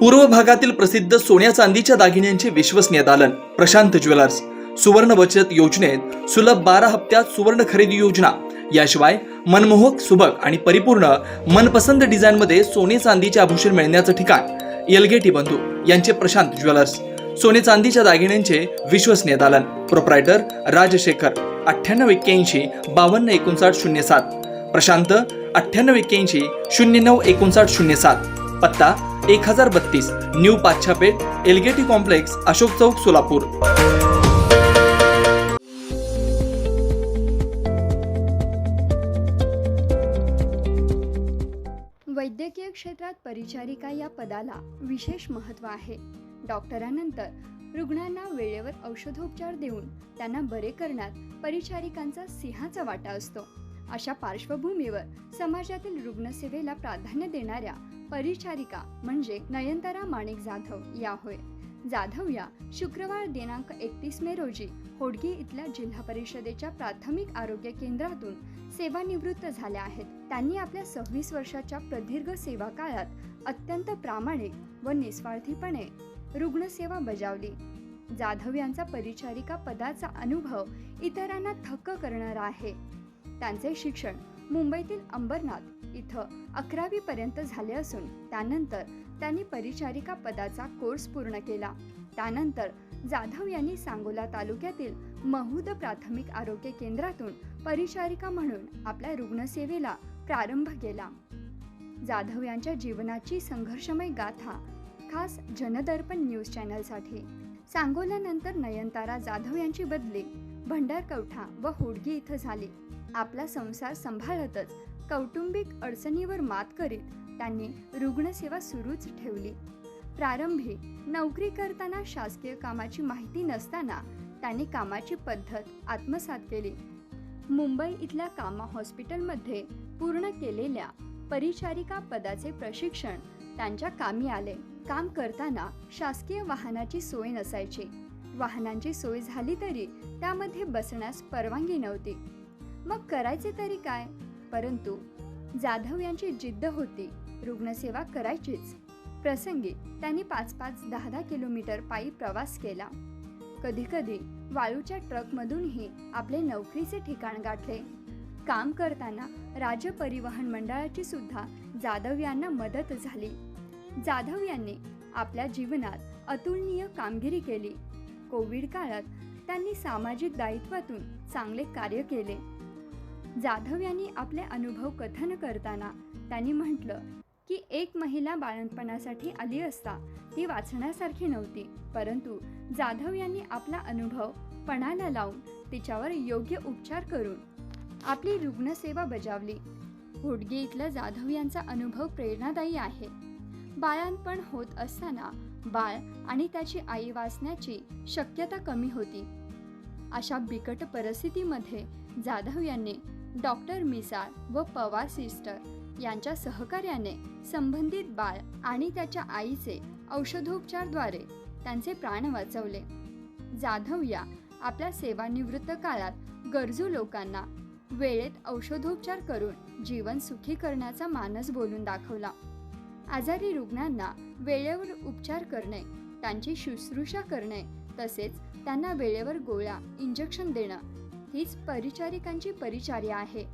पूर्व भागातील प्रसिद्ध सोन्या चांदीच्या दागिन्यांचे विश्वसनीय दालन प्रशांत ज्वेलर्स सुवर्ण बचत योजनेत सुलभ बारा हप्त्यात सुवर्ण खरेदी योजना. याशिवाय मनमोहक सुबक आणि परिपूर्ण मनपसंत डिझाईनमध्ये सोने चांदीचे आभूषण मिळण्याचं ठिकाण यलगेटी बंधू यांचे प्रशांत ज्वेलर्स. सोने चांदीच्या दागिन्यांचे विश्वसनीय दालन प्रोप्रायटर राजशेखर अठ्ठ्याण्णव एक्क्याऐंशी बावन्न एकोणसाठ शून्य सात. प्रशांत अठ्ठ्याण्णव एक्क्याऐंशी शून्य नऊ एकोणसाठ शून्य सात. पत्ता एक हजार बत्तीस न्यू पाच्छापेठ एलगेटी कॉम्प्लेक्स अशोक चौक सोलापूर. वैद्यकीय क्षेत्रात परिचारिका या पदाला विशेष महत्त्व आहे. डॉक्टरांनंतर रुग्णांना वेळेवर औषधोपचार देऊन त्यांना बरे करण्यात परिचारिकांचा सिंहाचा वाटा असतो. अशा पार्श्वभूमीवर समाजातील रुग्णसेवेला प्राधान्य देणाऱ्या परिचारिका म्हणजे नयनतारा माणिक जाधव या होय जाधव या शुक्रवार दिनांक एकतीस मे रोजी होडगी इथल्या जिल्हा परिषदेच्या प्राथमिक आरोग्य केंद्रातून सेवानिवृत्त झाल्या आहेत. त्यांनी आपल्या सव्वीस वर्षाच्या प्रदीर्घ सेवा काळात अत्यंत प्रामाणिक व निस्वार्थीपणे रुग्णसेवा बजावली. जाधव यांचा परिचारिका पदाचा अनुभव इतरांना थक्क करणारा आहे. त्यांचे शिक्षण मुंबईतील अंबरनाथ इथं अकरावी पर्यंत झाले असून त्यानंतर त्यांनी परिचारिका पदाचा कोर्स पूर्ण केला. त्यानंतर जाधव यांनी सांगोला तालुक्यातील महूद प्राथमिक आरोग्य केंद्रातून परिचारिका म्हणून आपल्या रुग्णसेवेला प्रारंभ केला. जाधव यांच्या जीवनाची संघर्षमय गाथा खास जनदर्पण न्यूज चॅनलसाठी. सांगोल्यानंतर नयनतारा जाधव यांची बदली भंडारकवठा व होडगी इथं झाली. आपला संसार सांभाळतच. कौटुंबिक अडचणीवर मात करीत त्यांनी रुग्णसेवा सुरूच ठेवली. प्रारंभी नोकरी करताना शासकीय कामाची माहिती नसताना त्यांनी कामाची पद्धत आत्मसात केली. मुंबई इथल्या कामा हॉस्पिटलमध्ये पूर्ण केलेल्या परिचारिका पदाचे प्रशिक्षण त्यांच्या कामी आले. काम करताना शासकीय वाहनाची सोय नसायची. वाहनांची सोय झाली तरी त्यामध्ये बसण्यास परवानगी नव्हती. मग करायचे तरी काय? परंतु जाधव यांची जिद्द होती रुग्णसेवा करायचीच. प्रसंगी त्यांनी पाच पाच दहा दहा किलोमीटर पायी प्रवास केला. कधीकधी वाळूच्या ट्रकमधूनही आपले नोकरीचे ठिकाण गाठले. काम करताना राज्य परिवहन मंडळाची सुद्धा जाधव यांना मदत झाली. जाधव यांनी आपल्या जीवनात अतुलनीय कामगिरी केली. कोविड काळात त्यांनी सामाजिक दायित्वातून चांगले कार्य केले. जाधव यांनी आपले अनुभव कथन करताना त्यांनी म्हटलं की एक महिला बाळणपणासाठी आली असता ती वाचण्यासारखी नव्हती परंतु जाधव यांनी आपला अनुभव पणाला लावून तिच्यावर योग्य उपचार करून आपली रुग्णसेवा बजावली. होडगे इथला जाधव यांचा अनुभव प्रेरणादायी आहे. बाळांपण होत असताना बाळ आणि त्याची आई वाचण्याची शक्यता कमी होती. अशा बिकट परिस्थितीमध्ये जाधव यांनी डॉक्टर मिसाळ व पवार सिस्टर यांच्या सहकार्याने संबंधित बाळ आणि त्याच्या आईचे औषधोपचारद्वारे त्यांचे प्राण वाचवले. जाधव या आपल्या सेवानिवृत्त काळात गरजू लोकांना वेळेत औषधोपचार करून जीवन सुखी करण्याचा मानस बोलून दाखवला. आजारी रुग्णांना वेळेवर उपचार करणे त्यांची शुश्रूषा करणे तसेच त्यांना वेळेवर गोळ्या इंजेक्शन देणं हीच परिचारिकांची परिचार्या आहे.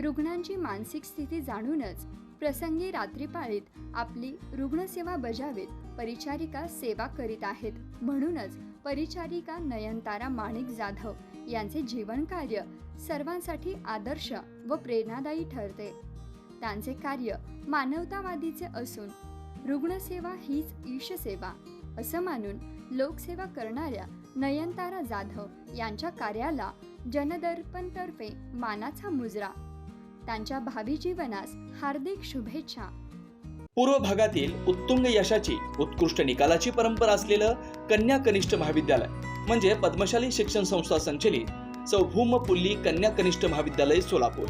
रुग्णांची मानसिक स्थिती जाणूनच प्रसंगी रात्रीपाळीत आपली रुग्णसेवा बजावीत परिचारिका सेवा करीत आहेत. म्हणूनच परिचारिका नयनतारा माणिक जाधव यांचे जीवन कार्य सर्वांसाठी आदर्श व प्रेरणादायी ठरते. त्यांचे कार्य मानवतावादीचे असून रुग्णसेवा हीच ईशसेवा असं मानून लोकसेवा करणाऱ्या नयनतारा जाधव यांच्या कार्याला जनदर्पणतर्फे मानाचा मुजरा. त्यांच्या भावी जीवनास हार्दिक शुभेच्छा. पूर्व भागातील उत्तुंग यशाची उत्कृष्ट निकालाची परंपरा असलेलं कन्या कनिष्ठ महाविद्यालय म्हणजे पद्मशाली शिक्षण संस्था संचलित सौभूम पुल्ली कन्या कनिष्ठ महाविद्यालय सोलापूर.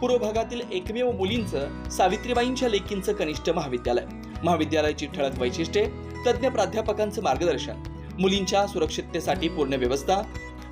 पूर्व भागातील एकमेव मुलींचं सावित्रीबाईंच्या लेकींचं कनिष्ठ महाविद्यालय. महाविद्यालयाची ठळक वैशिष्ट्ये तज्ज्ञ प्राध्यापकांचं मार्गदर्शन मुलींच्या सुरक्षिततेसाठी पूर्ण व्यवस्था